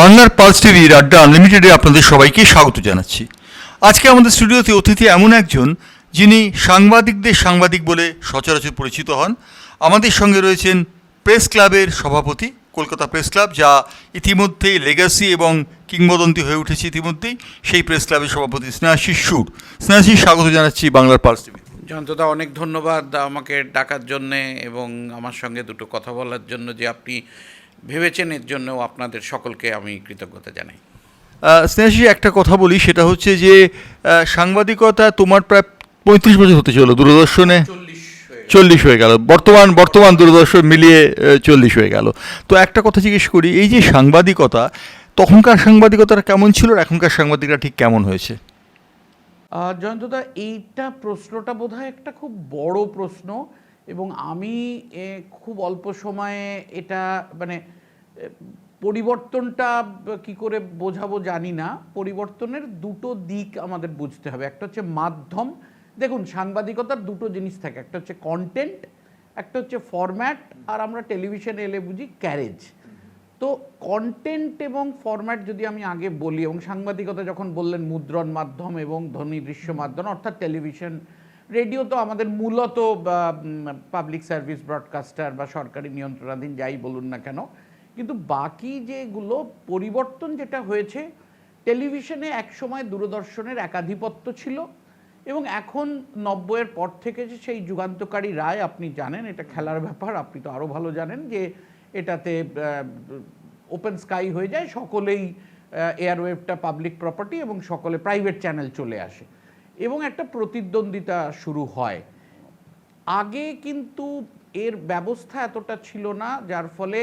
বাংলার পালস টিভির আড্ডা আনলিমিটেডে আপনাদের সবাইকে স্বাগত জানাচ্ছি। আজকে আমাদের স্টুডিওতে অতিথি এমন একজন যিনি সাংবাদিকদের সাংবাদিক বলে সচরাচর পরিচিত হন। আমাদের সঙ্গে রয়েছেন প্রেস ক্লাবের সভাপতি, কলকাতা প্রেস ক্লাব, যা ইতিমধ্যেই লেগাসি এবং কিংবদন্তি হয়ে উঠেছে ইতিমধ্যেই। সেই প্রেস ক্লাবের সভাপতি স্নেহাশিস সুর। স্নেহাশিস, স্বাগত জানাচ্ছি বাংলার পালস টিভি জয়ন্তদা, অনেক ধন্যবাদ আমাকে ডাকার জন্যে এবং আমার সঙ্গে দুটো কথা বলার জন্য যে আপনি ভেবেছেন এর জন্যও আপনাদের সকলকে আমি কৃতজ্ঞতা জানাই। স্নেহাশিস একটা কথা বলি সেটা হচ্ছে যে সাংবাদিকতা তোমার প্রায় পঁয়ত্রিশ বছর হতে চলো দূরদর্শনে? চল্লিশ হয়ে গেল। বর্তমান বর্তমান দূরদর্শন মিলিয়ে চল্লিশ হয়ে গেল। তো একটা কথা জিজ্ঞেস করি এই যে সাংবাদিকতা তখনকার সাংবাদিকতাটা কেমন ছিল আর এখনকার সাংবাদিকরা ঠিক কেমন হয়েছে? জয়ন্তদা এইটা প্রশ্নটা বোধহয় একটা খুব বড় প্রশ্ন এবং আমি খুব অল্প সময়ে এটা মানে পরিবর্তনটা কি করে বোঝাবো জানি না। পরিবর্তনের দুটো দিক আমাদের বুঝতে হবে। একটা হচ্ছে মাধ্যম। দেখুন, সাংবাদিকতার দুটো জিনিস থাকে। একটা হচ্ছে কন্টেন্ট একটা হচ্ছে ফরম্যাট আর আমরা টেলিভিশনে এলে বুঝি ক্যারেজ তো কন্টেন্ট এবং ফরম্যাট যদি আমি আগে বলি, এবং সাংবাদিকতা যখন বললেন মুদ্রণ মাধ্যম এবং ধ্বনি দৃশ্য মাধ্যম, অর্থাৎ টেলিভিশন রেডিও তো আমাদের মূলত পাবলিক সার্ভিস ব্রডকাস্টার বা সরকারি নিয়ন্ত্রণাধীন যাই বলুন না কেন কিন্তু বাকি যেগুলো পরিবর্তন যেটা হয়েছে, টেলিভিশনে একসময় দূরদর্শনের একাধিপত্য ছিল এবং এখন নব্বইয়ের পর থেকে যে সেই যুগান্তকারী রায়, আপনি জানেন, এটা খেলার ব্যাপার, আপনি তো আরও ভালো জানেন যে এটাতে ওপেন স্কাই হয়ে যায়, সকলেই এয়ারওয়েভটা পাবলিক প্রপার্টি এবং সকলে প্রাইভেট চ্যানেল চলে আসে এবং একটা প্রতিদ্বন্দ্বিতা শুরু হয়। আগে কিন্তু এর ব্যবস্থা এতটা ছিল না, যার ফলে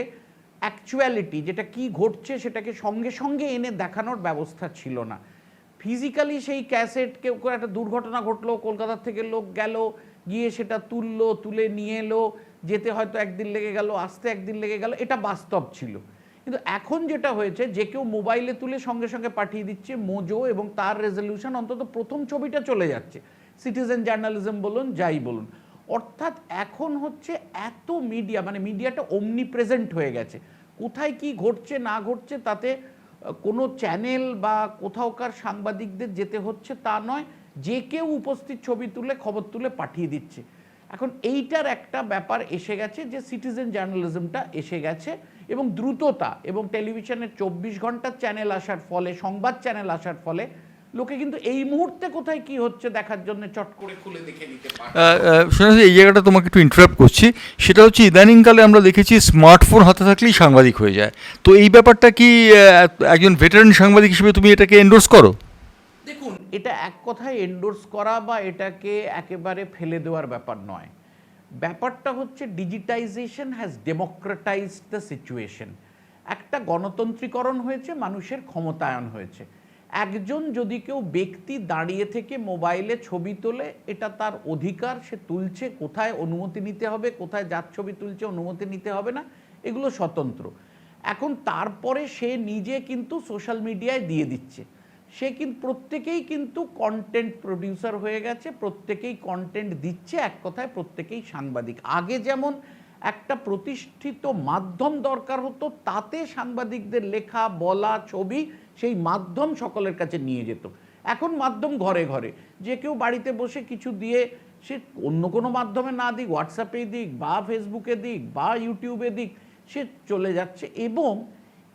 অ্যাকচুয়ালিটি যেটা কি ঘটছে সেটাকে সঙ্গে সঙ্গে এনে দেখানোর ব্যবস্থা ছিল না। ফিজিক্যালি সেই ক্যাসেট কেউ একটা দুর্ঘটনা ঘটলো, কলকাতার থেকে লোক গেল, গিয়ে সেটা তুললো, তুলে নিয়ে এলো, যেতে হয়তো একদিন লেগে গেল, আসতে একদিন লেগে গেল, এটা বাস্তব ছিল। কিন্তু এখন যেটা হয়েছে, যে কেউ মোবাইলে তুলে সঙ্গে সঙ্গে পাঠিয়ে দিচ্ছে মোজো এবং তার রেজলিউশন অন্তত প্রথম ছবিটা চলে যাচ্ছে। সিটিজেন জার্নালিজম বলুন, যাই বলুন। অর্থাৎ এখন হচ্ছে এত মিডিয়া মানে মিডিয়াটা অমনি প্রেজেন্ট হয়ে গেছে। কোথায় কি ঘটছে, না ঘটছে, তাতে কোনো চ্যানেল বা কোথাওকার সাংবাদিকদের যেতে হচ্ছে তা নয়। যে কেউ উপস্থিত ছবি তুলে, খবর তুলে পাঠিয়ে দিচ্ছে। এখন এইটার একটা ব্যাপার এসে গেছে যে সিটিজেন জার্নালিজমটা এসে গেছে এবং দ্রুততা এবং টেলিভিশনের চব্বিশ ঘণ্টার চ্যানেল আসার ফলে, সংবাদ চ্যানেল আসার ফলে লোকে কিন্তু এই মুহূর্তে কোথায় কি হচ্ছে দেখার জন্য চট করে খুলে দেখে নিতে পারে। এই জায়গাটা তোমাকে একটু ইন্টারাপ্ট করছি। সেটা হচ্ছে ইদানিংকালে আমরা দেখেছি স্মার্টফোন হাতে থাকলেই সাংবাদিক হয়ে যায়। তো এই ব্যাপারটা কি একজন ভেটারান সাংবাদিক হিসেবে তুমি এটাকে এন্ডোর্স করো? দেখুন এটা এক কথায় এন্ডোর্স করা বা এটাকে একেবারে ফেলে দেওয়ার ব্যাপার নয়। ব্যাপারটা হচ্ছে digitization has democratized the situation একটা গণতন্ত্রীকরণ হয়েছে মানুষের ক্ষমতায়ন হয়েছে। একজন যদি কেউ ব্যক্তি দাঁড়িয়ে থেকে মোবাইলে ছবি তোলে, এটা তার অধিকার, সে তুলছে কোথায় অনুমতি নিতে হবে, কোথায় যার ছবি তুলছে অনুমতি নিতে হবে না, এগুলো স্বতন্ত্র। এখন তারপরে সে নিজে কিন্তু সোশ্যাল মিডিয়ায় দিয়ে দিচ্ছে। সে কিন্তু প্রত্যেকেই কিন্তু কন্টেন্ট প্রডিউসার হয়ে গেছে, প্রত্যেকেই কন্টেন্ট দিচ্ছে, এক কথায় প্রত্যেকেই সাংবাদিক। আগে যেমন একটা প্রতিষ্ঠিত মাধ্যম দরকার হতো, তাতে সাংবাদিকদের লেখা, বলা, ছবি সেই মাধ্যম সকলের কাছে নিয়ে যেত। এখন মাধ্যম ঘরে ঘরে। যে কেউ বাড়িতে বসে কিছু দিয়ে, সে অন্য কোনো মাধ্যমে না দিক হোয়াটসঅ্যাপে দিক বা ফেসবুকে দিক বা ইউটিউবে দিক, সে চলে যাচ্ছে। এবং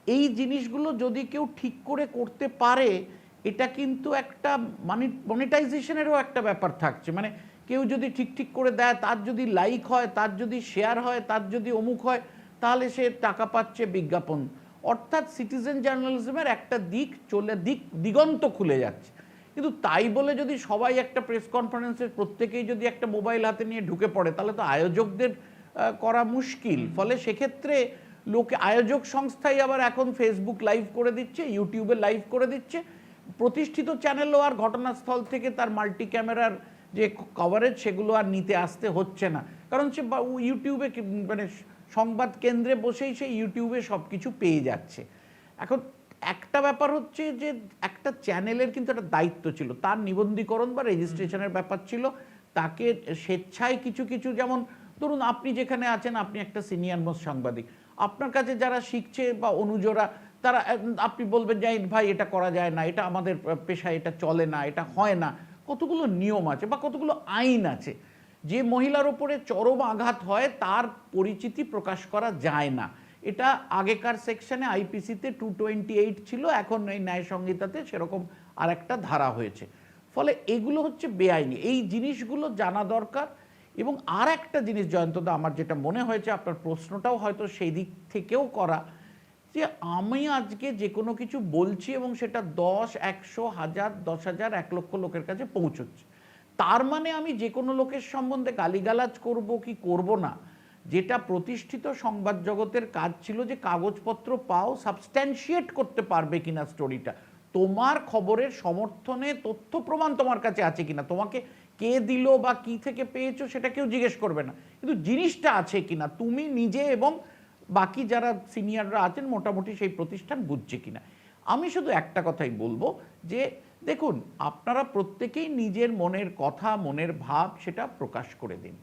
এই জিনিসগুলো যদি কেউ ঠিক করে করতে পারে, এটা কিন্তু একটা মানি মনিটাইজেশনেরও একটা ব্যাপার থাকছে। মানে কেউ যদি ঠিক ঠিক করে দেয় তার যদি লাইক হয় তার যদি শেয়ার হয় তার যদি অমুক হয় তাহলে সে টাকা পাচ্ছে বিজ্ঞাপন। অর্থাৎ সিটিজেন জার্নালিজমের একটা দিক চলে দিক দিগন্ত খুলে যাচ্ছে। কিন্তু তাই বলে যদি সবাই একটা প্রেস কনফারেন্সের প্রত্যেকেই যদি একটা মোবাইল হাতে নিয়ে ঢুকে পড়ে তাহলে তো আয়োজকদের করা মুশকিল। ফলে সেক্ষেত্রে লোকে আয়োজক সংস্থাই আবার এখন ফেসবুক লাইভ করে দিচ্ছে ইউটিউবে লাইভ করে দিচ্ছে। প্রতিষ্ঠিত চ্যানেলও আর ঘটনাস্থল থেকে তার মাল্টি ক্যামেরার যে কভারেজ সেগুলো আর নিতে আসতে হচ্ছে না। কারণ সে ইউটিউবে মানে সংবাদ কেন্দ্রে বসেই সে ইউটিউবে সব কিছু পেয়ে যাচ্ছে। এখন একটা ব্যাপার হচ্ছে যে, একটা চ্যানেলের কিন্তু একটা দায়িত্ব ছিল। তার নিবন্ধীকরণ বা রেজিস্ট্রেশনের ব্যাপার ছিল। তাকে স্বেচ্ছায় কিছু কিছু যেমন, ধরুন আপনি যেখানে আছেন, আপনি একটা সিনিয়র মোস্ট সাংবাদিক। আপনার কাছে যারা শিখছে বা অনুজরা, তারা আপনি বলবেন যে ভাই এটা করা যায় না। এটা আমাদের পেশায় এটা চলে না, এটা হয় না। কতগুলো নিয়ম আছে বা কতগুলো আইন আছে, যে মহিলার ওপরে চরম আঘাত হয় তার পরিচিতি প্রকাশ করা যায় না। এটা আগেকার সেকশনে আইপিসিতে টু টোয়েন্টি এইট ছিল, এখন এই ন্যায় সংহিতাতে সেরকম আর একটা ধারা হয়েছে। ফলে এগুলো হচ্ছে বেআইনি। এই জিনিসগুলো জানা দরকার এবং আর একটা জিনিস জয়ন্তদা, আমার যেটা মনে হয়েছে আপনার প্রশ্নটাও হয়তো সেই দিক থেকেও করা। যে আমি আজকে যে কোনো কিছু বলছি এবং সেটা দশ, একশো, হাজার, দশ হাজার, এক লক্ষ লোকের কাছে পৌঁছচ্ছে। তার মানে আমি যে কোনো লোকের সম্বন্ধে গালিগালাজ করব কি করব না? যেটা প্রতিষ্ঠিত সংবাদ জগতের কাজ ছিল যে কাগজপত্র পাও সাবস্ট্যান্সিয়েট করতে পারবে কিনা স্টোরিটা তোমার খবরের সমর্থনে তথ্য প্রমাণ তোমার কাছে আছে কিনা? তোমাকে কে দিল বা কি থেকে পেয়েছ সেটা কেউ জিজ্ঞেস করবে না। কিন্তু জিনিসটা আছে কিনা? তুমি নিজে এবং বাকি যারা সিনিয়ররা আছেন মোটামুটি সেই প্রতিষ্ঠান বুঝছে কিনা। আমি শুধু একটা কথাই বলব যে, দেখুন, আপনারা প্রত্যেকেই নিজের মনের কথা, মনের ভাব সেটা প্রকাশ করে দিন।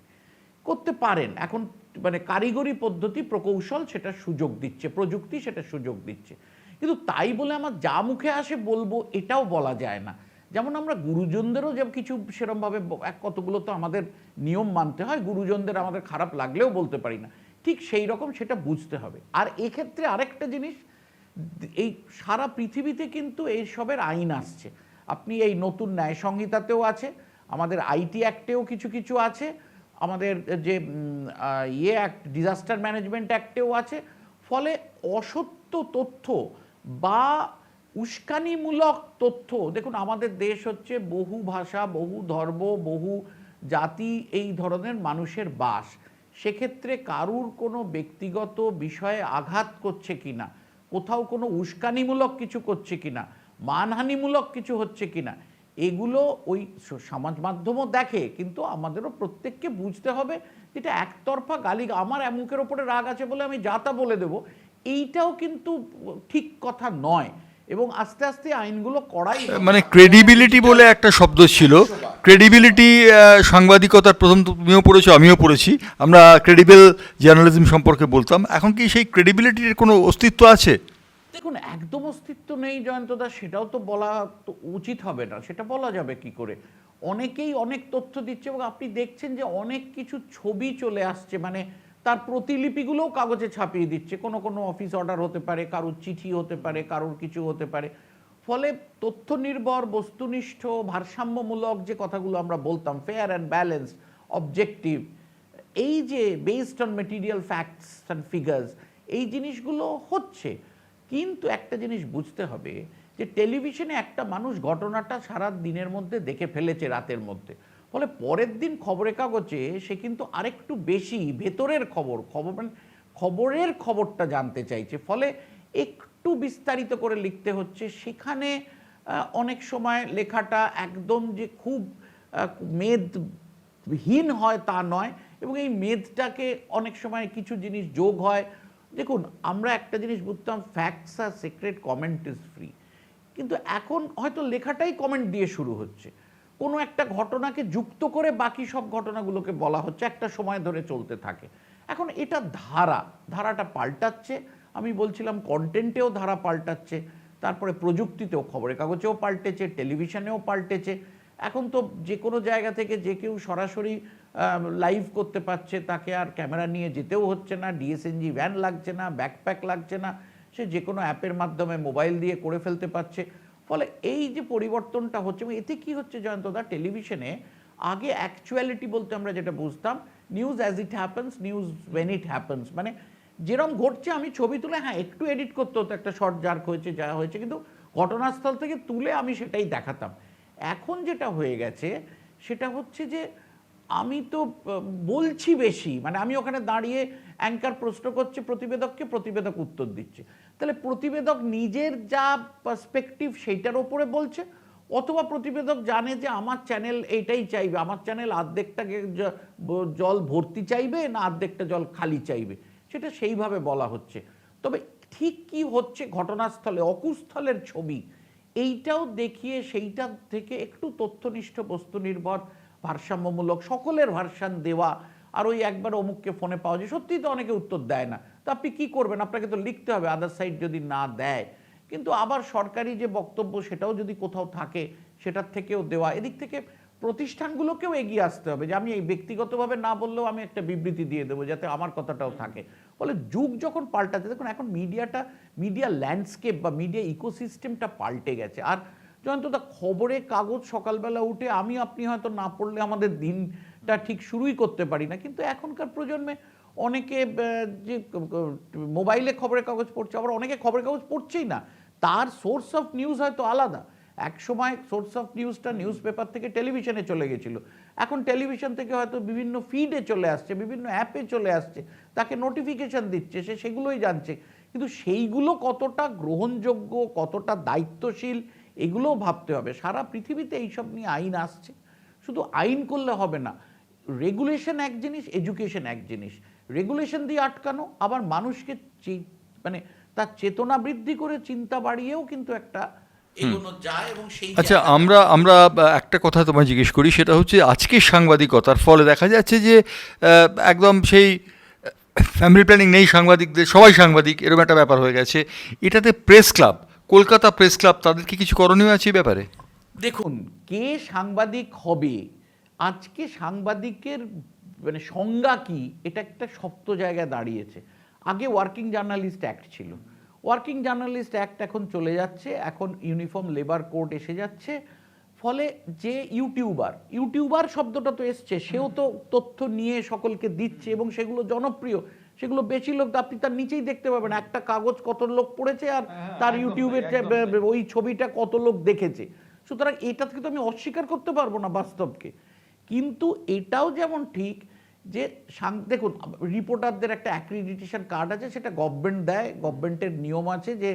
করতে পারেন। এখন মানে কারিগরি পদ্ধতি, প্রকৌশল সেটা সুযোগ দিচ্ছে, প্রযুক্তি সেটা সুযোগ দিচ্ছে। কিন্তু তাই বলে আমার যা মুখে আসে বলব, এটাও বলা যায় না। যেমন আমরা গুরুজনদেরও যে কিছু সেরমভাবে এক কতগুলো তো আমাদের নিয়ম মানতে হয়, গুরুজনদের আমাদের খারাপ লাগলেও বলতে পারি না। ঠিক সেই রকম সেটা বুঝতে হবে। আর এক্ষেত্রে আরেকটা জিনিস, এই সারা পৃথিবীতে কিন্তু এইসবের আইন আসছে। আপনি এই নতুন ন্যায় সংহিতাতেও আছে, আমাদের আইটি অ্যাক্টেও কিছু কিছু আছে, আমাদের যে ইয়ে অ্যাক্ট, ডিজাস্টার ম্যানেজমেন্ট অ্যাক্টেও আছে, ফলে অসত্য তথ্য বা উস্কানিমূলক তথ্য, দেখুন আমাদের দেশ হচ্ছে বহু ভাষা, বহু ধর্ম, বহু জাতি, এই ধরনের মানুষের বাস। সেক্ষেত্রে কারুর কোনো ব্যক্তিগত বিষয়ে আঘাত করছে কিনা? কোথাও কোনো উস্কানিমূলক কিছু করছে কিনা? মানহানিমূলক কিছু হচ্ছে কিনা? এগুলো ওই সমাজ মাধ্যমও দেখে, কিন্তু আমাদেরও প্রত্যেককে বুঝতে হবে যেটা একতরফা গালি, আমার মুখের ওপরে রাগ আছে বলে আমি যা তা বলে দেব। এইটাও কিন্তু ঠিক কথা নয়। এবং আস্তে আস্তে আইনগুলো করাই মানে ক্রেডিবিলিটি বলে একটা শব্দ ছিল। ক্রেডিবিলিটি সাংবাদিকতার প্রথম তুমিও পড়েছো আমিও পড়েছি। আমরা ক্রেডিবল জার্নালিজম সম্পর্কে বলতাম। এখন কি সেই ক্রেডিবিলিটির কোনো অস্তিত্ব আছে? দেখুন একদম অস্তিত্ব নেই জয়ন্তদা সেটাও তো বলা তো উচিত হবে না। সেটা বলা যাবে কি করে? অনেকেই অনেক তথ্য দিচ্ছে এবং আপনি দেখছেন যে অনেক কিছু ছবি চলে আসছে। মানে তার প্রতিলিপিগুলোও কাগজে ছাপিয়ে দিচ্ছে। কোনো কোনো অফিস অর্ডার হতে পারে, কারোর চিঠি হতে পারে, কারোর কিছু হতে পারে। ফলে তথ্য নির্ভর বস্তুনিষ্ঠ, ভারসাম্যমূলক যে কথাগুলো আমরা বলতাম ফেয়ার অ্যান্ড ব্যালেন্স অবজেক্টিভ এই যে based on material facts and figures এই জিনিসগুলো হচ্ছে। কিন্তু একটা জিনিস বুঝতে হবে যে টেলিভিশনে একটা মানুষ ঘটনাটা সারা দিনের মধ্যে দেখে ফেলেছে রাতের মধ্যে। ফলে পরের দিন খবরের কাগজে সে কিন্তু আরেকটু বেশি ভেতরের খবর খবর মানে খবরের খবরটা জানতে চাইছে। ফলে একটু বিস্তারিত করে লিখতে হচ্ছে। সেখানে অনেক সময় লেখাটা একদম যে খুব মেদহীন হয় তা নয় এবং এই মেদটাকে অনেক সময় কিছু জিনিস যোগ হয়। দেখুন, আমরা একটা জিনিস বুঝতাম facts are sacred comment is free কিন্তু এখন হয়তো লেখাটাই কমেন্ট দিয়ে শুরু হচ্ছে। কোনো একটা ঘটনাকে যুক্ত করে বাকি সব ঘটনাগুলোকে বলা হচ্ছে, একটা সময় ধরে চলতে থাকে। এখন এটা ধারা, ধারাটা পাল্টাচ্ছে। আমি বলছিলাম কন্টেন্টেও ধারা পাল্টাচ্ছে, তারপরে প্রযুক্তিতেও খবরের কাগজেও পাল্টেছে টেলিভিশনেও পাল্টেছে। এখন তো যে কোনো জায়গা থেকে যে কেউ সরাসরি লাইভ করতে পারছে, তাকে আর ক্যামেরা নিয়ে যেতেও হচ্ছে না ডিএসএনজি ভ্যান লাগছে না ব্যাকপ্যাক লাগছে না। সে যে কোনো অ্যাপের মাধ্যমে মোবাইল দিয়ে করে ফেলতে পারছে। ফলে এই যে পরিবর্তনটা হচ্ছে এবং এতে কি হচ্ছে জয়ন্তদা টেলিভিশনে আগে অ্যাকচুয়ালিটি বলতে আমরা যেটা বুঝতাম news as it happens news when it happens মানে যেরকম ঘটছে আমি ছবি তুলে হ্যাঁ একটু এডিট করতে হতো একটা শর্ট জার্ক হয়েছে, যা হয়েছে, কিন্তু ঘটনাস্থল থেকে তুলে আমি সেটাই দেখাতাম। এখন যেটা হয়ে গেছে, সেটা হচ্ছে যে আমি তো বলছি বেশি। মানে আমি ওখানে দাঁড়িয়ে অ্যাঙ্কার প্রশ্ন করছে, প্রতিবেদককে প্রতিবেদক উত্তর দিচ্ছে। তাহলে প্রতিবেদক নিজের যা পার্সপেক্টিভ সেইটার ওপরে বলছে, অথবা প্রতিবেদক জানে যে আমার চ্যানেল এইটাই চাইবে, আমার চ্যানেল আর্ধেকটাকে জল ভর্তি চাইবে না আর্ধেকটা জল খালি চাইবে? সেটা সেইভাবে বলা হচ্ছে। তবে ঠিক কি হচ্ছে ঘটনাস্থলে, অকুস্থলের ছবি, এইটাও দেখিয়ে সেইটা থেকে একটু তথ্যনিষ্ঠ বস্তু নির্ভর ভারসাম্যমূলক সকলের ভার্সান দেওয়া, আর ওই একবার অমুককে ফোনে পাওয়া যায়, সত্যিই তো অনেকে উত্তর দেয় না। তো আপনি কী করবেন? আপনাকে তো লিখতে হবে আদার সাইড যদি না দেয়। কিন্তু আবার সরকারি যে বক্তব্য, সেটাও যদি কোথাও থাকে, সেটার থেকেও দেওয়া। এদিক থেকে প্রতিষ্ঠানগুলোকেও এগিয়ে আসতে হবে যে আমি এই ব্যক্তিগতভাবে না বললেও আমি একটা বিবৃতি দিয়ে দেবো, যাতে আমার কথাটাও থাকে। ফলে যুগ যখন পাল্টাচ্ছে, দেখুন এখন মিডিয়াটা মিডিয়া ল্যান্ডস্কেপ বা মিডিয়া ইকোসিস্টেমটা পাল্টে গেছে। আর জয়ন্তদা খবরে কাগজ সকালবেলা উঠে আমি, আপনি হয়তো না পড়লে আমাদের দিনটা ঠিক শুরুই করতে পারি না। কিন্তু এখনকার প্রজন্মে অনেকে যে, মোবাইলে খবরের কাগজ পড়ছে, আবার অনেকে খবরের কাগজ পড়ছেই না। তার সোর্স অফ নিউজ হয়তো আলাদা। এক সময় সোর্স অফ নিউজটা নিউজ পেপার থেকে টেলিভিশনে চলে গেছিল। এখন টেলিভিশন থেকে হয়তো বিভিন্ন ফিডে চলে আসছে, বিভিন্ন অ্যাপে চলে আসছে। তাকে নোটিফিকেশন দিচ্ছে, সে সেগুলোই জানছে। কিন্তু সেইগুলো কতটা গ্রহণযোগ্য, কতটা দায়িত্বশীল এগুলোও ভাবতে হবে। সারা পৃথিবীতে এইসব নিয়ে আইন আসছে। শুধু আইন করলে হবে না রেগুলেশন এক জিনিস এডুকেশন এক জিনিস। রেগুলেশন দিয়ে আটকানো আবার মানুষকে চে- মানে তার চেতনা বৃদ্ধি করে চিন্তা বাড়িয়েও কিন্তু একটা এগোনো যায় এবং আচ্ছা আমরা আমরা একটা কথা তোমায় জিজ্ঞেস করি সেটা হচ্ছে আজকের সাংবাদিকতার ফলে দেখা যাচ্ছে যে একদম সেই ফ্যামিলি প্ল্যানিং নেই সাংবাদিকদের সবাই সাংবাদিক এরকম একটা ব্যাপার হয়ে গেছে। এটাতে press club Kolkata press club তাদেরকে কিছু করণীয় আছে এই ব্যাপারে? দেখুন, কে সাংবাদিক হবে, আজকে সাংবাদিকের মানে সংজ্ঞা কি, এটা একটা শক্ত জায়গায় দাঁড়িয়েছে। আগে ওয়ার্কিং জার্নালিস্ট অ্যাক্ট ছিল। ওয়ার্কিং জার্নালিস্ট অ্যাক্ট এখন চলে যাচ্ছে, এখন ইউনিফর্ম লেবার কোড এসে যাচ্ছে, ফলে যে ইউটিউবার ইউটিউবার শব্দটা তো এসছে, সেও তো তথ্য নিয়ে সকলকে দিচ্ছে এবং সেগুলো জনপ্রিয়। সেগুলো বেশি লোক আপনি তার নিচেই দেখতে পাবেন। একটা কাগজ কত লোক পড়েছে আর তার ইউটিউবে ওই ছবিটা কত লোক দেখেছে। সুতরাং এটা থেকে তো আমি অস্বীকার করতে পারব না বাস্তবকে। কিন্তু এটাও যেমন ঠিক যে দেখুন রিপোর্টারদের একটা অ্যাক্রিডিটেশন কার্ড আছে সেটা গভর্নমেন্ট দেয় গভর্নমেন্টের নিয়ম আছে যে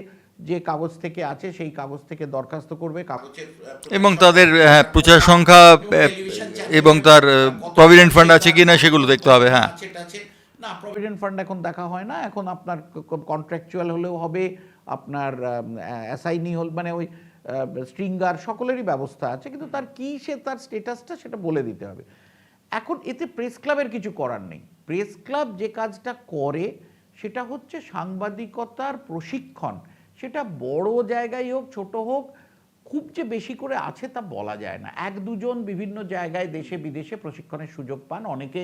যে কাগজ থেকে আছে সেই কাগজ থেকে দরখাস্ত করবে কাগজের এবং তাদের হ্যাঁ, প্রচার সংখ্যা এবং তার প্রভিডেন্ট ফান্ড আছে কিনা সেগুলো দেখতে হবে হ্যাঁ। না প্রভিডেন্ট ফান্ড এখন দেখা হয় না, এখন আপনার কন্ট্রাকচুয়াল হলেও হবে, আপনার অ্যাসাইনি হল মানে ওই স্ট্রিঙ্গার সকলেরই ব্যবস্থা আছে, কিন্তু তার কি সে তার স্টেটাসটা সেটা বলে দিতে হবে। এখন এতে প্রেস ক্লাবের কিছু করার নেই। প্রেস ক্লাব যে কাজটা করে, সেটা হচ্ছে সাংবাদিকতার প্রশিক্ষণ। সেটা বড় জায়গায় হোক, ছোট হোক খুব যে বেশি করে আছে তা বলা যায় না। এক দুজন বিভিন্ন জায়গায় দেশে বিদেশে প্রশিক্ষণের সুযোগ পান। অনেকে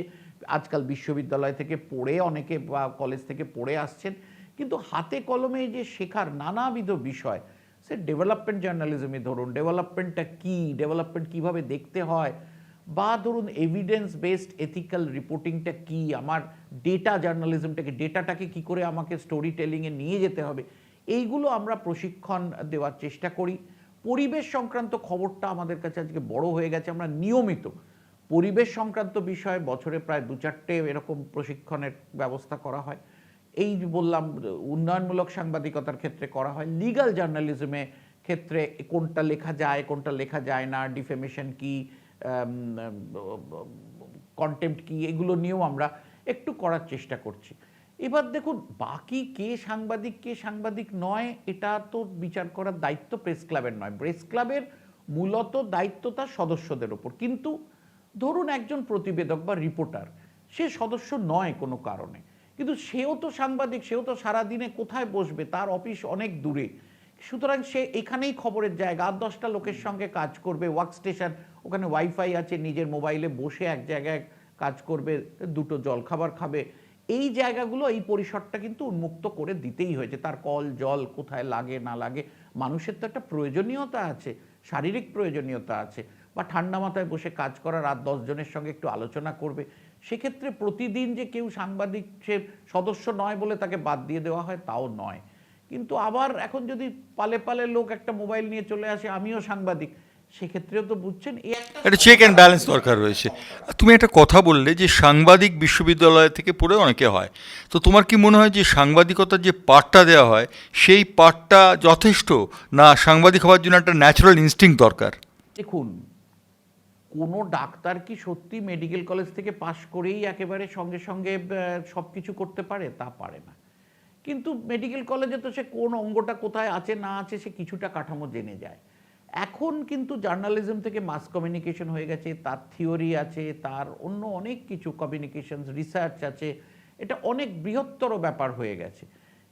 আজকাল বিশ্ববিদ্যালয় থেকে পড়ে, অনেকে বা কলেজ থেকে পড়ে আসছেন। কিন্তু হাতে কলমে যে শেখার নানাবিধ বিষয়, সে ডেভেলপমেন্ট জার্নালিজমে ধরুন ডেভেলপমেন্টটা কি ডেভেলপমেন্ট কীভাবে দেখতে হয়, বা ধরুন এভিডেন্স বেসড এথিক্যাল রিপোর্টিংটা কি, আমার ডেটা জার্নালিজমটাকে ডেটাটাকে কি করে আমাকে স্টোরি টেলিংয়ে নিয়ে যেতে হবে, এইগুলো আমরা প্রশিক্ষণ দেওয়ার চেষ্টা করি। পরিবেশ সংক্রান্ত খবরটা আমাদের কাছে আজকে বড় হয়ে গেছে, আমরা নিয়মিত পরিবেশ সংক্রান্ত বিষয়ে বছরে প্রায় দু চারটে এরকম প্রশিক্ষণের ব্যবস্থা করা হয়। এই বললাম, উন্নয়নমূলক সাংবাদিকতার ক্ষেত্রে করা হয় লিগ্যাল জার্নালিজমে ক্ষেত্রে কোনটা লেখা যায়, কোনটা লেখা যায় না ডিফেমেশন কি কন্টেম্পট কি, এগুলো নিয়েও আমরা একটু করার চেষ্টা করছি। এবার দেখুন, বাকি কে সাংবাদিক কে সাংবাদিক নয়, এটা তো বিচার করার দায়িত্ব প্রেস ক্লাবের নয়। প্রেস ক্লাবের মূলত দায়িত্ব তার সদস্যদের ওপর। কিন্তু ধরুন একজন প্রতিবেদক বা রিপোর্টার, সে সদস্য নয় কোনো কারণে। কিন্তু সেও তো সাংবাদিক, সেও তো সারাদিনে কোথায় বসবে? তার অফিস অনেক দূরে। সুতরাং সে এখানেই খবরের জায়গা। আর দশটা লোকের সঙ্গে কাজ করবে, ওয়ার্ক স্টেশন, ওখানে ওয়াইফাই আছে, নিজের মোবাইলে বসে এক জায়গায় কাজ করবে, দুটো জলখাবার খাবে। এই জায়গাগুলো এই পরিসরটা কিন্তু উন্মুক্ত করে দিতেই হয়েছে। তার কল, জল কোথায় লাগে, না লাগে, মানুষের তো একটা প্রয়োজনীয়তা আছে, শারীরিক প্রয়োজনীয়তা আছে। বা ঠান্ডা মাথায় বসে কাজ করা রাত দশ জনের সঙ্গে একটু আলোচনা করবে। সেক্ষেত্রে প্রতিদিন যে কেউ সাংবাদিক সে সদস্য নয় বলে তাকে বাদ দিয়ে দেওয়া হয়, তাও নয়। কিন্তু আবার এখন যদি পালে পালে লোক একটা মোবাইল নিয়ে চলে আসে, আমিও সাংবাদিক সেক্ষেত্রেও তো বুঝছেন একটা চেক অ্যান্ড ব্যালেন্স দরকার রয়েছে। তুমি একটা কথা বললে যে সাংবাদিক বিশ্ববিদ্যালয় থেকে পড়ে অনেকে হয়। তো তোমার কি মনে হয় যে সাংবাদিকতার যে পাঠটা দেওয়া হয় সেই পাঠটা যথেষ্ট? না সাংবাদিক হওয়ার জন্য একটা ন্যাচারাল ইনস্টিং দরকার? দেখুন কোনো ডাক্তার কি সত্যি মেডিকেল কলেজ থেকে পাশ করেই একেবারে সঙ্গে সঙ্গে সব কিছু করতে পারে? তা পারে না। কিন্তু মেডিকেল কলেজে তো সে কোন অঙ্গটা কোথায় আছে না আছে সে কিছুটা কাঠামো জেনে যায়। এখন কিন্তু জার্নালিজম থেকে মাস কমিউনিকেশন হয়ে গেছে, তার থিওরি আছে, তার অন্য অনেক কিছু কমিউনিকেশন রিসার্চ আছে। এটা অনেক বৃহত্তর ব্যাপার হয়ে গেছে।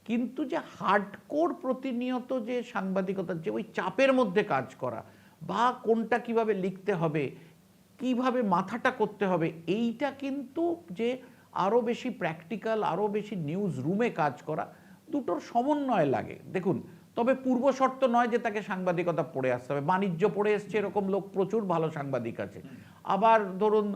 কিন্তু যে হার্ডকোর প্রতিনিয়ত যে সাংবাদিকতা, যে ওই চাপের মধ্যে কাজ করা, বা কোনটা কীভাবে লিখতে হবে, কীভাবে মাথাটা করতে হবে, এইটা কিন্তু যে আরও বেশি প্র্যাকটিক্যাল আরও বেশি নিউজ রুমে কাজ করা, দুটোর সমন্বয় লাগে। দেখুন তবে পূর্ব শর্ত নয় যে তাকে সাংবাদিকতা পড়ে আসতে হবে। বাণিজ্য পড়ে এসছে এরকম লোক প্রচুর ভালো সাংবাদিক আছে। আবার ধরুন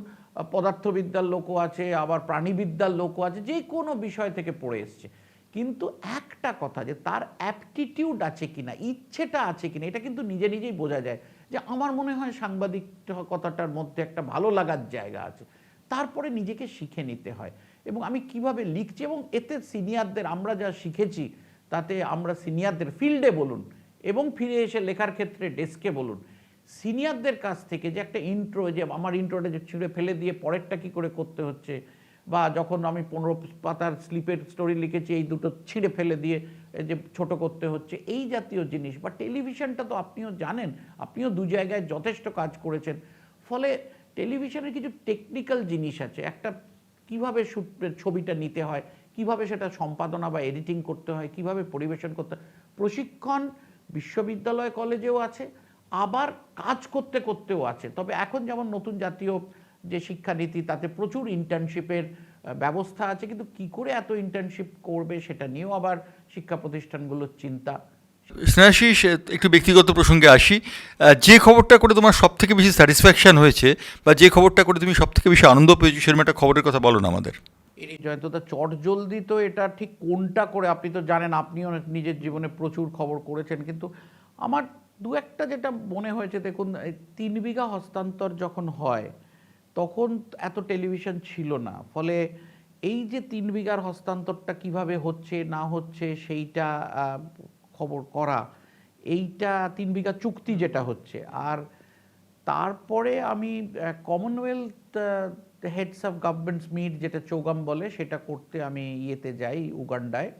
পদার্থবিদ্যার লোকও আছে আবার প্রাণীবিদ্যার লোকও আছে যে কোনো বিষয় থেকে পড়ে এসছে। কিন্তু একটা কথা যে তার অ্যাপটিটিউড আছে কিনা ইচ্ছেটা আছে কিনা এটা কিন্তু নিজে নিজেই বোঝা যায় যে আমার মনে হয় সাংবাদিকতাটার মধ্যে একটা ভালো লাগার জায়গা আছে। তারপরে নিজেকে শিখে নিতে হয়। এবং আমি কীভাবে লিখছি এবং এতে সিনিয়রদের আমরা যা শিখেছি তাতে আমরা সিনিয়রদের ফিল্ডে বলুন এবং ফিরে এসে লেখার ক্ষেত্রে ডেস্কে বলুন। সিনিয়রদের কাছ থেকে যে একটা ইন্ট্রো যে আমার ইন্ট্রোটা যে ছিঁড়ে ফেলে দিয়ে পরেরটা কী করে করতে হচ্ছে বা যখন আমি পনেরো পাতার স্লিপের স্টোরি লিখেছি, এই দুটো ছিঁড়ে ফেলে দিয়ে যে ছোট করতে হচ্ছে, এই জাতীয় জিনিস বা টেলিভিশনটা তো আপনিও জানেন, আপনিও দু জায়গায় যথেষ্ট কাজ করেছেন। ফলে টেলিভিশনের কিছু টেকনিক্যাল জিনিস আছে, একটা কীভাবে ছবিটা নিতে হয় কীভাবে সেটা সম্পাদনা বা এডিটিং করতে হয়, কীভাবে পরিবেশন করতে প্রশিক্ষণ বিশ্ববিদ্যালয় কলেজেও আছে, আবার কাজ করতে করতেও আছে। তবে এখন যেমন নতুন জাতীয় যে শিক্ষানীতি, তাতে প্রচুর ইন্টার্নশিপের ব্যবস্থা আছে, কিন্তু কি করে এত ইন্টার্নশিপ করবে সেটা নিয়েও আবার শিক্ষা প্রতিষ্ঠানগুলোর চিন্তা। স্নেহাশিস একটু ব্যক্তিগত প্রসঙ্গে আসি। যে খবরটা করে তোমার সব থেকে বেশি স্যাটিসফ্যাকশন হয়েছে বা যে খবরটা করে তুমি সব থেকে বেশি আনন্দ পেয়েছ সেরকম একটা খবরের কথা বলো না আমাদের। জয়ন্তদা চট জলদি তো এটা ঠিক কোনটা করে আপনি তো জানেন, আপনিও নিজের জীবনে প্রচুর খবর করেছেন, কিন্তু আমার দু একটা যেটা মনে হয়েছে, দেখুন তিন বিঘা হস্তান্তর যখন হয়, তখন এত টেলিভিশন ছিল না, ফলে এই যে তিন বিঘার হস্তান্তরটা কীভাবে হচ্ছে, না হচ্ছে, সেইটা খবর করা, এইটা তিন বিঘা চুক্তি যেটা হচ্ছে, আর তারপরে আমি Commonwealth heads of governments meet যেটা চৌগাম বলে সেটা করতে আমি ইয়েতে যাই উগান্ডায়।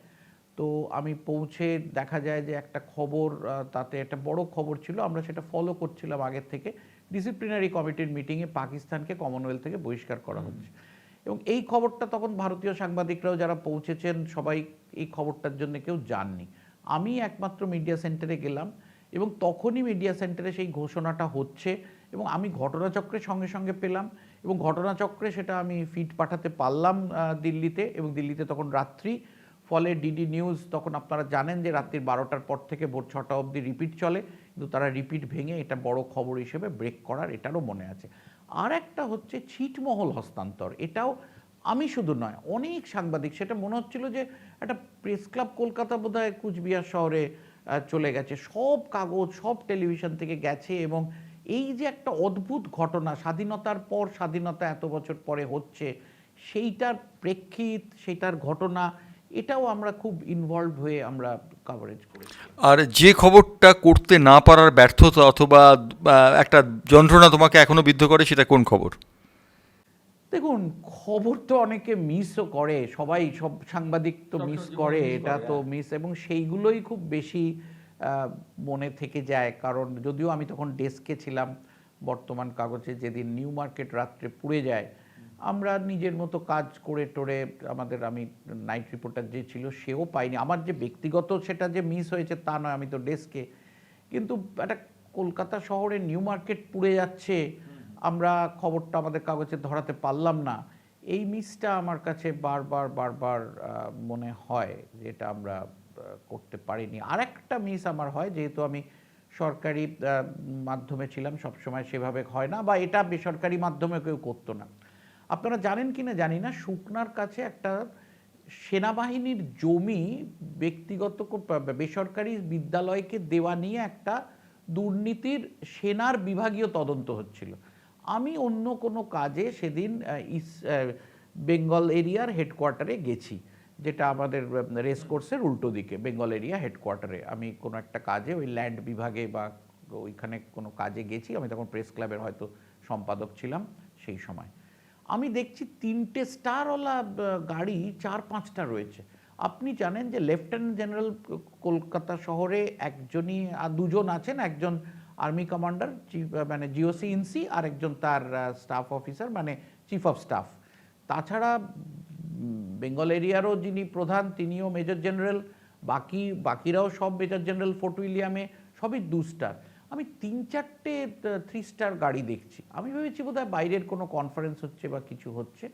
তো আমি পৌঁছে দেখা যায় যে একটা খবর তাতে একটা বড় খবর ছিল আমরা সেটা ফলো করছিলাম আগের থেকে। ডিসিপ্লিনারি কমিটির মিটিংয়ে পাকিস্তানকে কমনওয়েলথ থেকে বহিষ্কার করা হচ্ছে। এবং এই খবরটা তখন ভারতীয় সাংবাদিকরাও যারা পৌঁছেছেন সবাই এই খবরটার জন্য কেউ জাননি আমি একমাত্র মিডিয়া সেন্টারে গেলাম এবং তখনই মিডিয়া সেন্টারে সেই ঘোষণাটা হচ্ছে এবং আমি ঘটনাচক্রের সঙ্গে সঙ্গে পেলাম। এবং ঘটনাচক্রে সেটা আমি ফিড পাঠাতে পারলাম দিল্লিতে এবং দিল্লিতে তখন রাত্রি। ফলে ডিডি নিউজ তখন আপনারা জানেন যে রাত্রির বারোটার পর থেকে ভোর ছটা অবধি রিপিট চলে, কিন্তু তারা রিপিট ভেঙে এটা বড় খবর হিসেবে ব্রেক করার এটারও মনে আছে। আর একটা হচ্ছে ছিটমহল হস্তান্তর, এটাও আমি শুধু নয়, অনেক সাংবাদিক, সেটা মনে হচ্ছিল যে একটা প্রেস ক্লাব কলকাতা বোধহয় কুচবিহার শহরে চলে গেছে। সব কাগজ, সব টেলিভিশন থেকে গেছে এবং এই যে একটা অদ্ভুত ঘটনা স্বাধীনতার পর স্বাধীনতা এত বছর পরে হচ্ছে সেইটার প্রেক্ষিত সেইটার ঘটনা এটাও আমরা খুব ইনভলভ হয়ে আমরা কভারেজ করি আর যে খবরটা করতে না পারার ব্যর্থতা অথবা একটা যন্ত্রণা তোমাকে এখনও বিদ্ধ করে সেটা কোন খবর? দেখুন খবর তো অনেকে মিসও করে সবাই সব সাংবাদিক তো মিস করে এটা তো মিস এবং সেইগুলোই খুব বেশি মনে থেকে যায়। কারণ যদিও আমি তখন ডেস্কে ছিলাম, বর্তমান কাগজে যেদিন নিউ মার্কেট রাত্রে পুড়ে যায়, আমরা নিজের মতো কাজ করে টোরে আমাদের আমি নাইট রিপোর্টার যে ছিল সেও পাইনি। আমার যে ব্যক্তিগত সেটা যে মিস হয়েছে তা নয়, আমি তো ডেস্কে কিন্তু একটা কলকাতা শহরে নিউ মার্কেট পুড়ে যাচ্ছে, আমরা খবরটা আমাদের কাগজে ধরাতে পারলাম না। এই মিসটা আমার কাছে বারবার বারবার মনে হয় যেটা আমরা করতে পারিনি। আর একটা মিস আমার হয়, যেহেতু আমি সরকারি মাধ্যমে ছিলাম, সবসময় সেভাবে হয় না, বা এটা বেসরকারি মাধ্যমে কেউ করতো না। আপনারা জানেন কি না জানি না, শুকনার কাছে একটা সেনাবাহিনীর জমি ব্যক্তিগত বেসরকারি বিদ্যালয়কে দেওয়া নিয়ে একটা দুর্নীতির সেনার বিভাগীয় তদন্ত হচ্ছিল। আমি অন্য কোনো কাজে সেদিন ইস বেঙ্গল এরিয়ার হেডকোয়ার্টারে গেছি। যেটা আমাদের রেস কোর্সের উল্টো দিকে বেঙ্গল এরিয়া হেডকোয়ার্টারে আমি কোনো একটা কাজে, ওই ল্যান্ড বিভাগে বা ওইখানে কোনো কাজে গেছি, আমি তখন প্রেস ক্লাবের হয়তো সম্পাদক ছিলাম সেই সময়। আমি দেখছি তিনটে স্টারওয়ালা গাড়ি, চার পাঁচটা রয়েছে। আপনি জানেন যে লেফটেন্যান্ট জেনারেল কলকাতা শহরে একজনই আর দুজন আছেন, একজন আর্মি কমান্ডার চিফ মানে জিওসি ইনসি আর একজন তার স্টাফ অফিসার মানে চিফ অফ স্টাফ তাছাড়া বেঙ্গল এরিয়ারও যিনি প্রধান, তিনিও মেজর জেনারেল, বাকি, বাকিরাও সব মেজর জেনারেল ফোর্ট উইলিয়ামে, সবই দু স্টার আমি তিন চারটে থ্রি স্টার গাড়ি দেখছি। আমি ভেবেছি বোধহয় বাইরের কোনো কনফারেন্স হচ্ছে বা কিছু হচ্ছে।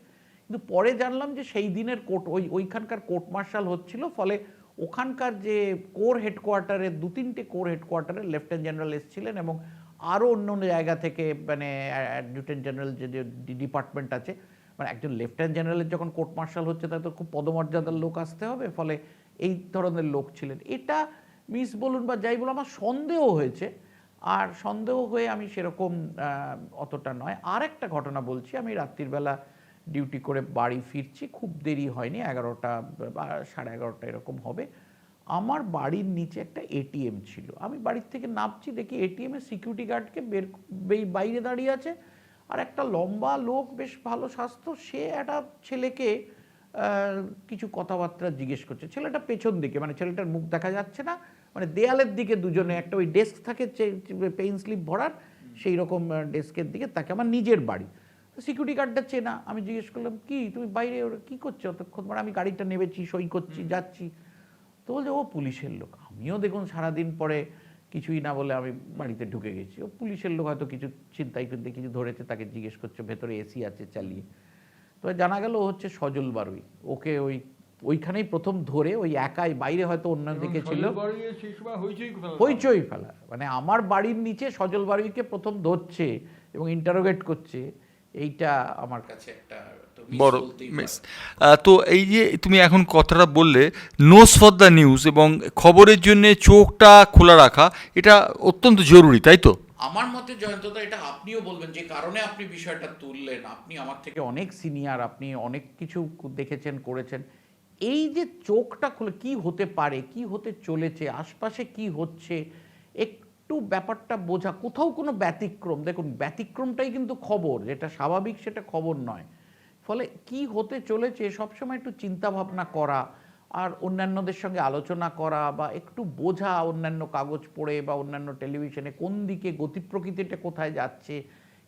কিন্তু পরে জানলাম যে সেই দিনের কোর্ট ওই, ওইখানকার কোর্ট মার্শাল হচ্ছিল, ফলে ওখানকার যে কোর হেডকোয়ার্টারের দু তিনটে কোর হেডকোয়ার্টারের লেফটেন্যান্ট জেনারেল এসেছিলেন এবং আরও অন্য অন্য জায়গা থেকে মানে অ্যাডজুটেন্ট জেনারেল যে ডিপার্টমেন্ট আছে মানে একজন লেফটেন্যান্ট জেনারেলের যখন কোর্ট মার্শাল হচ্ছে তাতে খুব পদমর্যাদার লোক আসতে হবে। ফলে এই ধরনের লোক ছিলেন। এটা মিস বলুন বা যাই বলুন, আমার সন্দেহ হয়েছে। আর সন্দেহ হয়ে আমি সেরকম অতটা নয়। আর একটা ঘটনা বলছি, আমি রাত্রির বেলা ডিউটি করে বাড়ি ফিরছি, খুব দেরি হয়নি, এগারোটা বা সাড়ে এগারোটা এরকম হবে। আমার বাড়ির নিচে একটা এটিএম ছিল। আমি বাড়ির থেকে নামছি, দেখি এটিএমের সিকিউরিটি গার্ডকে বের বাইরে দাঁড়িয়ে আছে। আর একটা লম্বা লোক বেশ ভালো স্বাস্থ্য সে একটা ছেলেকে কিছু কথাবার্তা জিজ্ঞেস করছে। ছেলেটা পেছন দিকে মানে ছেলেটার মুখ দেখা যাচ্ছে না মানে দেয়ালের দিকে দুজনে একটা ওই ডেস্ক থাকে পেইন স্লিপ ভরার সেই রকম ডেস্কের দিকে তাকে আমার নিজের বাড়ি। সিকিউরিটি গার্ডটা চেনা আমি জিজ্ঞেস করলাম কি তুমি বাইরে ওরা কী করছ অতক্ষণ? মানে আমি গাড়িটা নেবেছি সই করছি যাচ্ছি। তো বলছে ও পুলিশের লোক। আমিও দেখুন সারাদিন পরে কিছুই না বলে আমি বাড়িতে ঢুকে গেছি। ও পুলিশের লোক হয়তো কিছু চিন্তাই করতে কিছু ধরেছে তাকে জিজ্ঞেস করছে ভেতরে এসি আছে চালিয়ে। তো জানা গেল ও হচ্ছে সজল বারুই। ওকে ওই ওইখানেই প্রথম ধরে ওই একাই বাইরে হয়তো অন্য দিকে ছিল। হইচই ফেলা। মানে আমার বাড়ির নিচে সজল বারুইকে প্রথম ধরছে এবং ইন্টারোগেট করছে। এইটা আমার কাছে একটা বড় মিস তো এই যে তুমি এখন কথাটা বললে নোজ ফর দ্য নিউজ এবং খবরের জন্য চোখটা খোলা রাখা এটা অত্যন্ত জরুরি তাই তো? আমার মতে জয়ন্তদা এটা আপনিও বলবেন যে কারণে আপনি বিষয়টা তুললেন। আপনি আমার থেকে অনেক সিনিয়র আপনি অনেক কিছু দেখেছেন করেছেন। এই যে চোখটা খুলে কি হতে পারে কি হতে চলেছে আশপাশে কি হচ্ছে একটু ব্যাপারটা বোঝা কোথাও কোনো ব্যতিক্রম। দেখুন ব্যতিক্রমটাই কিন্তু খবর যেটা স্বাভাবিক সেটা খবর নয়। ফলে কি হতে চলেছে, সবসময় একটু চিন্তা ভাবনা করা আর অন্যান্যদের সঙ্গে আলোচনা করা বা একটু বোঝা অন্যান্য কাগজ পড়ে বা অন্যান্য টেলিভিশনে কোন দিকে গতি প্রকৃতিটা কোথায় যাচ্ছে,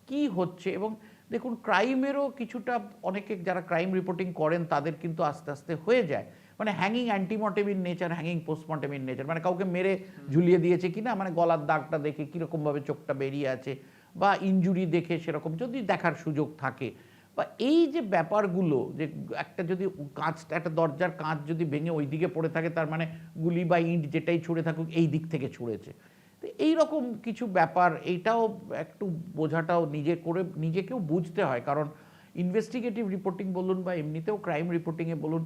কি হচ্ছে এবং দেখুন ক্রাইমেরও কিছুটা অনেকে যারা ক্রাইম রিপোর্টিং করেন তাদের কিন্তু আস্তে আস্তে হয়ে যায়। মানে hanging antemortem in nature hanging postmortem in nature মানে কাউকে মেরে ঝুলিয়ে দিয়েছে কিনা মানে গলার দাগটা দেখে কীরকমভাবে চোখটা বেরিয়ে আছে বা ইনজুরি দেখে সেরকম যদি দেখার সুযোগ থাকে। বা এই যে ব্যাপারগুলো, যে একটা যদি কাঁচটা, একটা দরজার কাঁচ যদি ভেঙে ওই দিকে পড়ে থাকে, তার মানে গুলি বা ইঁট যেটাই ছুঁড়ে থাকুক, এই দিক থেকে ছুঁড়েছে। তো এইরকম কিছু ব্যাপার, এইটাও একটু বোঝাটাও নিজে করে, নিজেকেও বুঝতে হয়। কারণ ইনভেস্টিগেটিভ রিপোর্টিং বলুন বা এমনিতেও ক্রাইম রিপোর্টিংয়ে বলুন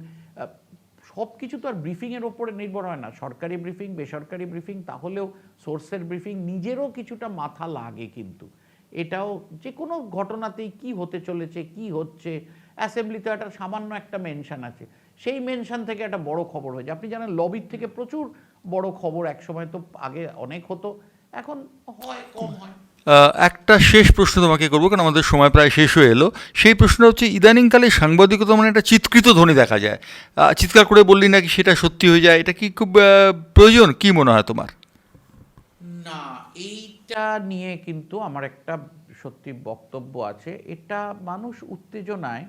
সব কিছু তো আর ব্রিফিংয়ের ওপরে নির্ভর হয় না। সরকারি ব্রিফিং বেসরকারি ব্রিফিং তাহলেও সোর্সের ব্রিফিং নিজেরও কিছুটা মাথা লাগে কিন্তু। এটাও যে কোনো ঘটনাতেই কি হতে চলেছে, কি হচ্ছে অ্যাসেম্বলিতে একটা সামান্য একটা মেনশন আছে। সেই মেনশন থেকে একটা বড় খবর হয়েছে। আপনি জানেন লবির থেকে প্রচুর বড় খবর একসময় তো আগে অনেক হতো, এখন হয়, কম হয়। একটা শেষ প্রশ্ন তোমাকে করব কারণ আমাদের সময় প্রায় শেষ হয়ে এলো। সেই প্রশ্নটা হচ্ছে, ইদানিংকালে সাংবাদিকতা মানে একটা চিৎকৃত ধ্বনি দেখা যায়। চিৎকার করে বললি নাকি সেটা সত্যি হয়ে যায়, এটা কি খুব প্রয়োজন? কি মনে হয় তোমার? এইটা নিয়ে কিন্তু আমার একটা সত্যি বক্তব্য আছে। এটা মানুষ উত্তেজনায়,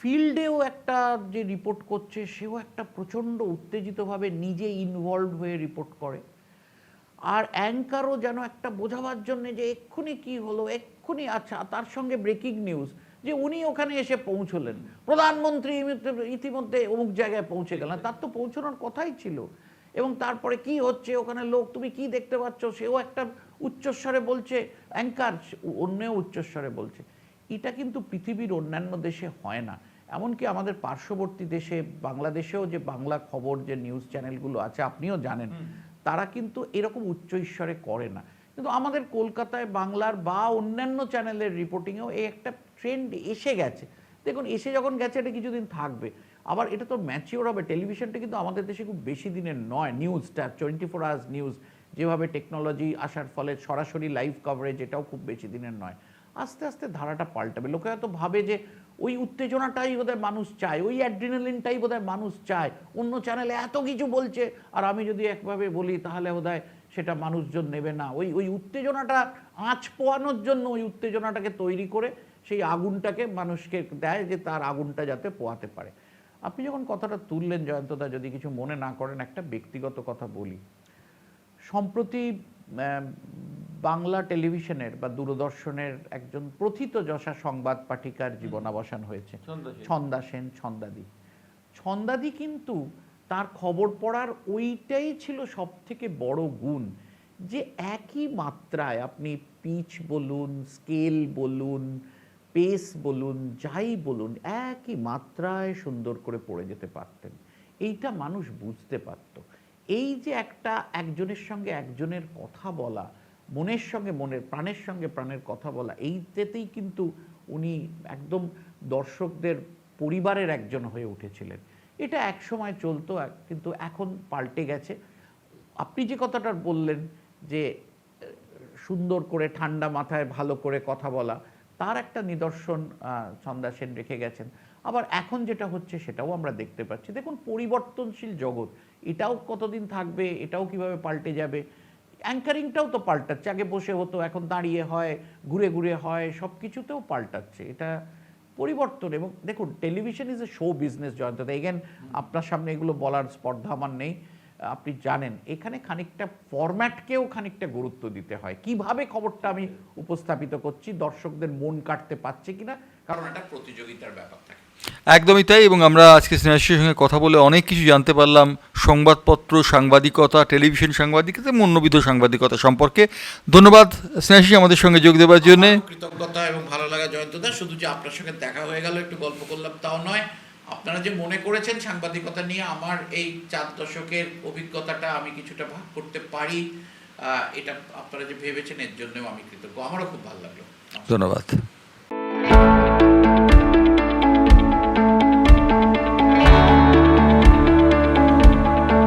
ফিল্ডেও একটা যে রিপোর্ট করছে, সেও একটা প্রচণ্ড উত্তেজিতভাবে নিজে ইনভলভ হয়ে রিপোর্ট করে। আর অ্যাঙ্কারও যেন একটা বোঝাবার জন্যে যে এক্ষুনি কি হলো, এক্ষুনি আচ্ছা তার সঙ্গে ব্রেকিং নিউজ যে উনি ওখানে এসে পৌঁছলেন। প্রধানমন্ত্রী ইতিমধ্যে অমুক জায়গায় পৌঁছে গেলেন। তার তো পৌঁছানোর কথাই ছিল। এবং তারপরে কি হচ্ছে, ওখানে লোক, তুমি কি দেখতে পাচ্ছ? সেও একটা উচ্চস্বরে বলছে অ্যাঙ্কার অন্যও উচ্চস্বরে বলছে। এটা কিন্তু পৃথিবীর অন্যান্য দেশে হয় না। এমনকি আমাদের পার্শ্ববর্তী দেশে বাংলাদেশেও যে বাংলা খবর যে নিউজ চ্যানেলগুলো আছে আপনিও জানেন তারা কিন্তু এরকম উচ্চ ঈশ্বরে করে না। কিন্তু আমাদের কলকাতায় বাংলার বা অন্যান্য চ্যানেলের রিপোর্টিংয়েও এই একটা ট্রেন্ড এসে গেছে। দেখুন এসে যখন গেছে এটা কিছুদিন থাকবে। আবার এটা তো ম্যাচিওর হবে। টেলিভিশনটা কিন্তু আমাদের দেশে খুব বেশি দিনের নয়। নিউজটা টোয়েন্টি ফোর আওয়ার্স নিউজ যেভাবে টেকনোলজি আসার ফলে সরাসরি লাইভ কভারেজ এটাও খুব বেশি দিনের নয়। আস্তে আস্তে ধারাটা পাল্টাবে। লোকে হয়তো ভাবে যে ওই উত্তেজনাটাই বোধহয় মানুষ চায়, ওই অ্যাড্রিনালিনটাই বোধহয় মানুষ চায়। অন্য চ্যানেলে এত কিছু বলছে, আর আমি যদি একভাবে বলি তাহলে বোধহয় সেটা মানুষজন নেবে না। ওই ওই উত্তেজনাটা আঁচ পোয়ানোর জন্য ওই উত্তেজনাটাকে তৈরি করে সেই আগুনটাকে মানুষকে দেয় যে তার আগুনটা যাতে পোয়াতে পারে। আপনি যখন কথাটা তুললেন জয়ন্তদা, যদি কিছু মনে না করেন, একটা ব্যক্তিগত কথা বলি। সম্প্রতি বাংলা টেলিভিশনের বা দূরদর্শনের একজন প্রথিত যশা সংবাদ পাঠিকার জীবনাবসান হয়েছে। ছন্দা সেন। ছন্দা সেন ছন্দাদি। ছন্দাদি কিন্তু তার খবর পড়ার ওইটাই ছিল সব থেকে বড় গুণ যে একই মাত্রায় আপনি পিচ বলুন স্কেল বলুন পেস বলুন যাই বলুন একই মাত্রায় সুন্দর করে পড়ে যেতে পারতেন। এইটা মানুষ বুঝতে পারত। এই যে একটা একজনের সঙ্গে একজনের কথা বলা, মনের সঙ্গে মনের, প্রাণের সঙ্গে প্রাণের কথা বলা, এইটাতেই কিন্তু উনি একদম দর্শকদের পরিবারের একজন হয়ে উঠেছিলেন। এটা এক সময় চলতো কিন্তু এখন পাল্টে গেছে। আপনি যে কথাটা বললেন যে, সুন্দর করে ঠান্ডা মাথায় ভালো করে কথা বলা, তার একটা নিদর্শন ছন্দা সেন রেখে গেছেন। আবার এখন যেটা হচ্ছে সেটাও আমরা দেখতে পাচ্ছি। দেখুন পরিবর্তনশীল জগৎ এটাও কতদিন থাকবে এটাও কীভাবে পাল্টে যাবে? অ্যাঙ্কারিংটাও তো পাল্টাচ্ছে। আগে বসে হতো এখন দাঁড়িয়ে হয় ঘুরে ঘুরে হয় সব কিছুতেও পাল্টাচ্ছে। এটা পরিবর্তন এবং দেখুন television is a show business Jayanta again আপনার সামনে এগুলো বলার স্পর্ধা আমার নেই। আপনি জানেন এখানে খানিকটা ফরম্যাটকেও খানিকটা গুরুত্ব দিতে হয়। কীভাবে খবরটা আমি উপস্থাপিত করছি দর্শকদের মন কাটতে পারছে কিনা? কারণ এটা প্রতিযোগিতার ব্যাপার থাকে। একদমই তাই এবং আমরা আজকে স্নেহাশির সঙ্গে কথা বলে অনেক কিছু জানতে পারলাম। সংবাদপত্র সাংবাদিকতা টেলিভিশন সাংবাদিকতা এবং অন্যবিধ সাংবাদিকতা সম্পর্কে। ধন্যবাদ স্নেহাশি আমাদের সঙ্গে যোগ দেওয়ার জন্য। কৃতজ্ঞতা এবং ভালো লাগা জয়ন্তদা শুধু যে আপনার সঙ্গে দেখা হয়ে গেল একটু গল্প করলাম তাও নয়। আপনারা যে মনে করেছেন সাংবাদিকতা নিয়ে আমার এই চার দশকের অভিজ্ঞতাটা আমি কিছুটা ভাগ করতে পারি। এটা আপনারা যে ভেবেছেন এর জন্যও আমি কৃতজ্ঞ। আমারও খুব ভালো লাগল। ধন্যবাদ।